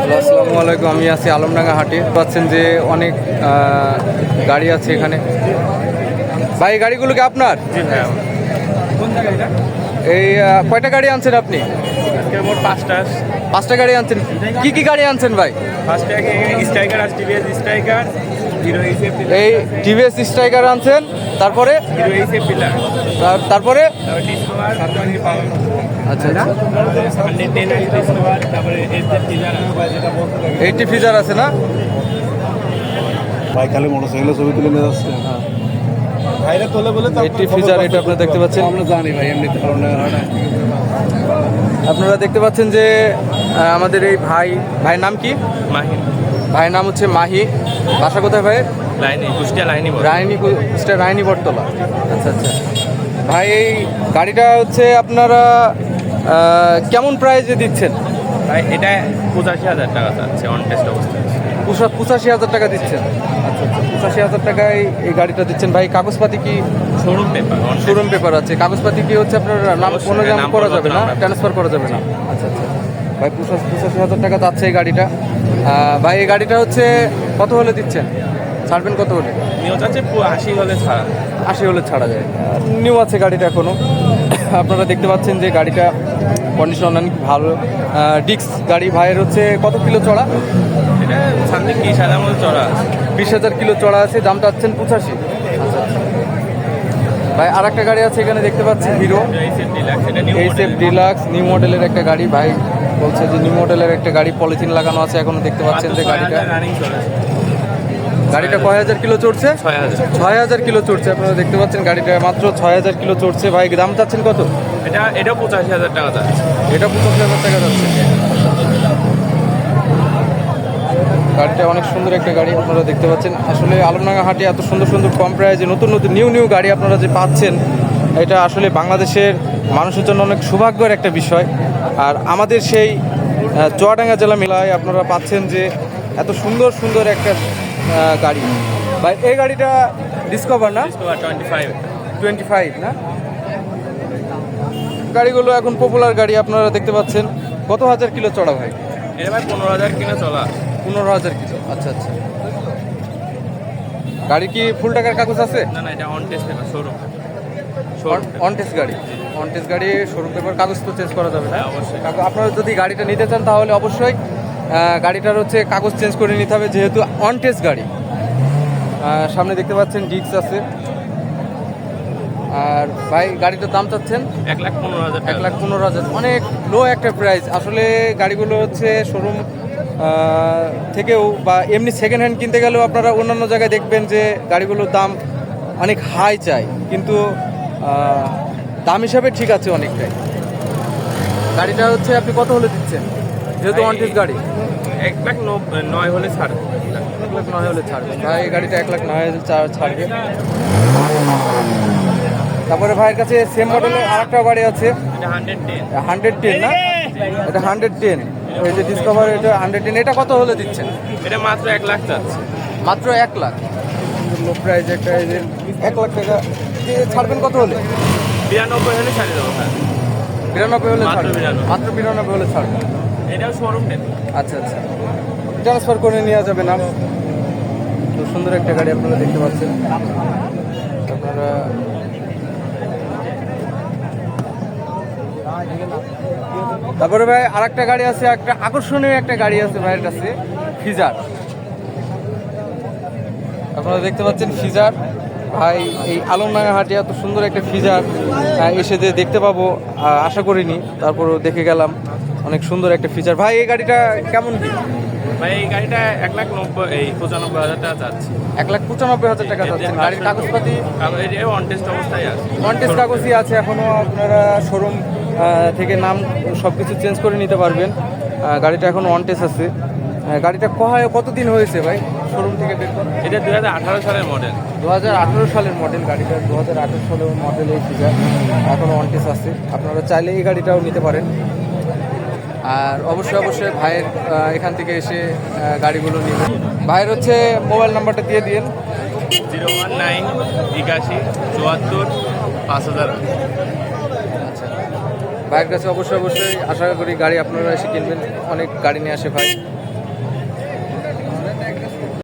Hello, আসসালামু আলাইকুম। আমি আছি আলমডাঙ্গা হাটে। পাচ্ছেন যে অনেক গাড়ি আছে এখানে। ভাই গাড়িগুলো কি আপনার? এই কয়টা গাড়ি আনছেন আপনি? আজকে মোট পাঁচটা। পাঁচটা গাড়ি আনছেন? কি কি গাড়ি আনছেন ভাই? ফার্স্টে স্ট্রাইকার আছে টিভিএস স্ট্রাইকার এই টিভিএস স্ট্রাইকার আনছেন তারপরে? তারপরে? আচ্ছা আচ্ছা। এইটি ফিজার আছে না? ভাই খালি মোটরসাইকেলে ছবি তুলে নিয়ে যাচ্ছে। ভাইরা তোলে বলে এইটি ফিজার এটা আপনারা দেখতে পাচ্ছেন? আমরা জানি ভাই এমনিতে আপনারা দেখতে পাচ্ছেন যে আমাদের এই ভাই ভাইয়ের নাম কি? মাহি। ভাইয়ের নাম হচ্ছে মাহি। বাসা কোথায় ভাইয়ের লাইনে কুষ্টিয়া লাইনে রায়নি বটতলা। আচ্ছা আচ্ছা। ভাই এই গাড়িটা হচ্ছে আপনারা কেমন প্রাইজে দিচ্ছেন? ভাই এটা পঁচাশি হাজার টাকা চাচ্ছে অন টেস্ট অবস্থায়। পঁচাশি হাজার টাকা দিচ্ছেন। আচ্ছা আচ্ছা পঁচাশি হাজার টাকায় এই গাড়িটা দিচ্ছেন। ভাই কাগজপাতি কি শোরুম পেপার শোরুম পেপার আছে। কাগজপাতি কি হচ্ছে আপনার নাম কোনো নাম করা যাবে না? ট্রান্সফার করা যাবে না। আচ্ছা আচ্ছা। ভাই পঁচাশি পঁচাশি হাজার টাকা যাচ্ছে এই গাড়িটা। ভাই এই গাড়িটা হচ্ছে কত হলে দিচ্ছেন? ছাড়বেন কত হলে? চাচ্ছে আশি হলে ছাড়া। আশি হলে ছাড়া যায়। নিউ আছে গাড়িটা এখনও আপনারা দেখতে পাচ্ছেন যে গাড়িটা কন্ডিশন অনেক ভালো। ডিক্স গাড়ি। ভাইয়ের হচ্ছে কত কিলো চড়া? এটা সামনে বিশ হাজার মতো চড়া আছে? বিশ হাজার কিলো চড়া আছে দামটা হচ্ছেন পঁচাশি। ভাই আর একটা গাড়ি আছে এখানে দেখতে পাচ্ছি হিরো। এইসএফ ডিলাক্স নিউ মডেলের একটা গাড়ি ভাই বলছে যে নিউ মডেলের একটা গাড়ি পলিথিন লাগানো আছে এখনও দেখতে পাচ্ছেন যে গাড়িটা। গাড়িটা কয় হাজার কিলো চড়ছে? ছয় হাজার। কিলো চড়ছে আপনারা দেখতে পাচ্ছেন গাড়িটা মাত্র ছয় হাজার কিলো চড়ছে। ভাই দাম চাচ্ছেন কত? এটা এটাও পঁচাশি হাজার টাকা চাচ্ছে এটা পঁচাশি হাজার টাকা যাচ্ছে। গাড়িটা অনেক সুন্দর একটা গাড়ি আপনারা দেখতে পাচ্ছেন। আসলে আলমডাঙ্গা হাটে এত সুন্দর সুন্দর কম প্রাইজে নতুন নতুন নিউ নিউ গাড়ি আপনারা যে পাচ্ছেন এটা আসলে বাংলাদেশের মানুষের জন্য অনেক সৌভাগ্যের একটা বিষয়। আর আমাদের সেই চুয়াডাঙ্গা জেলা মেলায় আপনারা পাচ্ছেন যে এত সুন্দর সুন্দর একটা গাড়ি। ভাই এই গাড়িটা ডিসকভার না? টোয়েন্টি ফাইভ টোয়েন্টি ফাইভ না? গাড়িগুলো এখন পপুলার গাড়ি আপনারা দেখতে পাচ্ছেন। কত হাজার কিলো চড়া ভাই? এটা ভাই পনেরো হাজার কিলো চলা পনেরো হাজার কিলো। আচ্ছা আচ্ছা। গাড়ি কি ফুল টাকার কাগজ আছে? না না এটা on test paper showroom on test গাড়ি? অন টেস্ট গাড়ি শোরুম পেপার কাগজ তো চেঞ্জ করা যাবে না? হ্যাঁ, অবশ্যই। আপনারা যদি গাড়িটা নিতে চান তাহলে অবশ্যই গাড়িটার হচ্ছে কাগজ চেঞ্জ করে নিতে হবে যেহেতু অন টেস্ট গাড়ি। সামনে দেখতে পাচ্ছেন ডিক্স আছে। আর ভাই গাড়িটার দাম চাচ্ছেন? এক লাখ পনেরো হাজার এক লাখ পনেরো হাজার। অনেক লো একটা প্রাইস আসলে গাড়িগুলো হচ্ছে শোরুম থেকেও বা এমনি সেকেন্ড হ্যান্ড কিনতে গেলেও আপনারা অন্যান্য জায়গায় দেখবেন যে গাড়িগুলোর দাম অনেক হাই চাই। কিন্তু দাম হিসাবে ঠিক আছে অনেকটাই। গাড়িটা হচ্ছে আপনি কত হলে দিচ্ছেন? যেহেতু ওয়ান গাড়ি। এক লাখ নয় হলে ছাড় এক লাখ নয় হলে ছাড়বে। ভাই এই গাড়িটা এক লাখ নয় হাজার ছাড়বে। তারপরে ভাইয়ের কাছে সেম মডেলের আর একটা গাড়ি আছে। এটা হান্ড্রেড টেন না? এটা হান্ড্রেড টেন এই যে ডিসকভার এটা হান্ড্রেড টেন এটা কত হলে দিচ্ছেন? এটা মাত্র এক লাখ চাচ্ছে। মাত্র এক লাখ। লো প্রাইস একটা এই যে এক লাখ টাকা। ছাড়বেন কত হলে? বিরানব্বই হলে ছাড়ে দেবো বিরানব্বই হলে ছাড়বেন। মাত্র বিরানব্বই হলে ছাড়বেন। এটাও শোরুম আচ্ছা আচ্ছা। ট্রান্সফার করে নেওয়া যাবে না। খুব সুন্দর একটা গাড়ি আপনারা দেখতে পাচ্ছেন। আপনারা তারপরে ভাই আর একটা গাড়ি আছে একটা আকর্ষণীয় একটা গাড়ি আছে ভাইয়ের কাছে ফিজার। আপনারা দেখতে পাচ্ছেন ফিজার। ভাই এই আলমডাঙ্গা হাটে এত সুন্দর একটা ফিজার এসে যে দেখতে পাবো আশা করিনি তারপরও দেখে গেলাম অনেক সুন্দর একটা ফিচার ভাই এই গাড়িটা কেমন কি? ভাই এই গাড়িটা এক লাখ নব্বই এই পঁচানব্বই হাজার টাকা চাচ্ছে। এক লাখ পঁচানব্বই হাজার টাকা যাচ্ছে গাড়ির কাগজপাতি? এটাও অন অবস্থায় আছে। কন্টেস্ট কাগজই আছে এখনও আপনারা শোরুম থেকে নাম সব কিছু চেঞ্জ করে নিতে পারবেন। গাড়িটা এখন ওয়ান টেস্ট আছে। গাড়িটা কয় কতদিন হয়েছে ভাই? শোরুম থেকে বের করা? এটা দু হাজার আঠারো সালের মডেল দু হাজার আঠেরো সালের মডেল গাড়িটা দু হাজার আঠেরো সালের মডেল এই ফিগার এখনও ওয়ান টেস্ট আছে। আপনারা চাইলে এই গাড়িটাও নিতে পারেন। আর অবশ্যই অবশ্যই ভাইয়ের এখান থেকে এসে গাড়িগুলো নেবেন। ভাইয়ের হচ্ছে মোবাইল নাম্বারটা দিয়ে দিন। জিরো ওয়ান নাইন একাশি চুয়াত্তর পাঁচ হাজার ভাইয়ের কাছে অবশ্যই অবশ্যই আশা করি গাড়ি আপনারা এসে কিনবেন। অনেক গাড়ি নিয়ে আসে ভাই।